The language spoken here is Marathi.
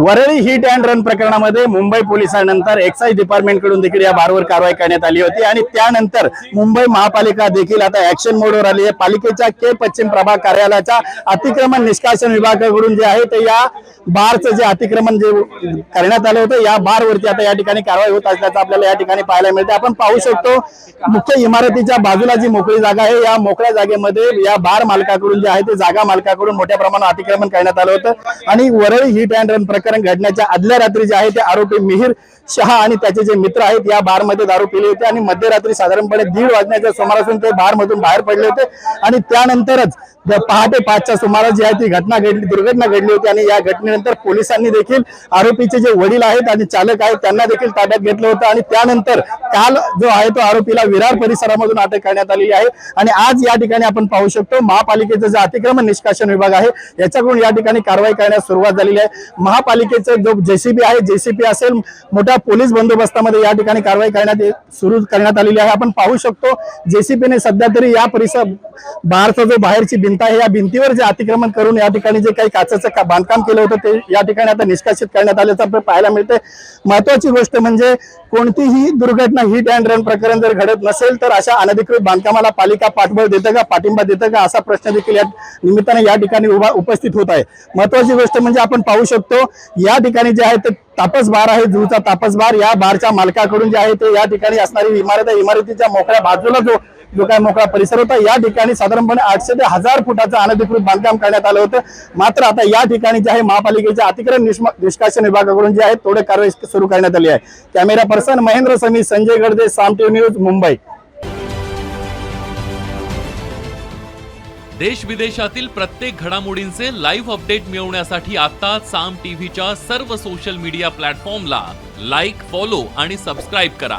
वरळी हिट अँड रन प्रकरणामध्ये मुंबई पोलिसांनंतर एक्साईज डिपार्टमेंटकडून देखील या बारवर कारवाई करण्यात आली होती. आणि त्यानंतर मुंबई महापालिका देखील आता ऍक्शन मोडवर आली आहे. पालिकेच्या के पश्चिम प्रभाग कार्यालयाच्या अतिक्रमण निष्कासन विभागाकडून जे आहे ते या बारचं जे अतिक्रमण जे करण्यात आलं होतं या बारवरती आता या ठिकाणी कारवाई होत असल्याचं आपल्याला या ठिकाणी पाहायला मिळते आपण पाहू शकतो मुख्य इमारतीच्या बाजूला जी मोकळी जागा आहे या मोकळ्या जागेमध्ये या बार मालकाकडून जे आहे ते जागा मालकाकडून मोठ्या प्रमाणात अतिक्रमण करण्यात आलं होतं. आणि वरळी हिट अँड रन प्रकरण घडण्याच्या आदल्या रात्री जे आहे ते आरोपी मिहिर शहा आणि त्याचे जे मित्र आहेत या बारमध्ये दारू पिले होते आणि मध्यरात्री साधारणपणे दीड वाजण्याच्या सुमारासून ते बारमधून बाहेर पडले होते. आणि त्यानंतरच पहाटे पाचच्या सुमारास जी आहे ती घटना घडली दुर्घटना घडली होती आणि या घटनेनंतर पोलिसांनी देखील आरोपीचे जे वडील आहेत आणि चालक आहेत त्यांना देखील ताब्यात घेतलं होतं. आणि त्यानंतर काल जो आहे तो आरोपीला विरार परिसरामधून अटक करण्यात आलेली आहे. आणि आज या ठिकाणी आपण पाहू शकतो महापालिकेचं जे अतिक्रमण निष्कासन विभाग आहे याच्याकडून या ठिकाणी कारवाई करण्यास सुरुवात झालेली आहे. महापालिकेचं जो जेसीबी आहे जेसीबी असेल मोठ्या पोलीस बंदोबस्तामध्ये या ठिकाणी कारवाई करण्यात सुरू करण्यात आलेली आहे. आपण पाहू शकतो जेसीबीने सध्या तरी या परिसर बाहेरचा जो बाहेरची भिंत आहे या भिंतीवर जे अतिक्रमण करून या ठिकाणी जे काही काचेचं का- बांधकाम केलं होतं ते या ठिकाणी आता निष्कासित करण्यात आल्याचं आपल्याला पाहायला मिळते महत्वाची गोष्ट म्हणजे कोणतीही दुर्घटना हिट अँड रन प्रकरण जर घडत नसेल तर अशा अनधिकृत बांधकामाला पालिका पाठबळ देतं का पाठिंबा देतं का असा प्रश्न देखील या निमित्ताने या ठिकाणी उभा उपस्थित होत आहे. महत्वाची गोष्ट म्हणजे आपण पाहू शकतो या ठिकाणी जे आहे ते तापस बार आहे जूचा तापस बार. या बारच्या मालकाकडून जे आहे ते या ठिकाणी असणारी इमारत आहे इमारतीच्या मोकळ्या बाजूला जो जो काय मोकळा परिसर होता या ठिकाणी साधारणपणे आठशे ते हजार फुटाचं अनधिकृत बांधकाम करण्यात आलं होतं. मात्र आता या ठिकाणी जे आहे महापालिकेच्या अतिक्रम निष्कासन विभागाकडून जे आहे थोडे कारवाई सुरू करण्यात आली आहे. Camera person Mahendra Sami Sanjay Gadade Saam news Mumbai. देश विदेशातील प्रत्येक घडामोडींचे लाईव्ह अपडेट मिळवण्यासाठी आता साम टीव्हीच्या सर्व सोशल मीडिया प्लॅटफॉर्मला लाईक फॉलो आणि सबस्क्राईब करा.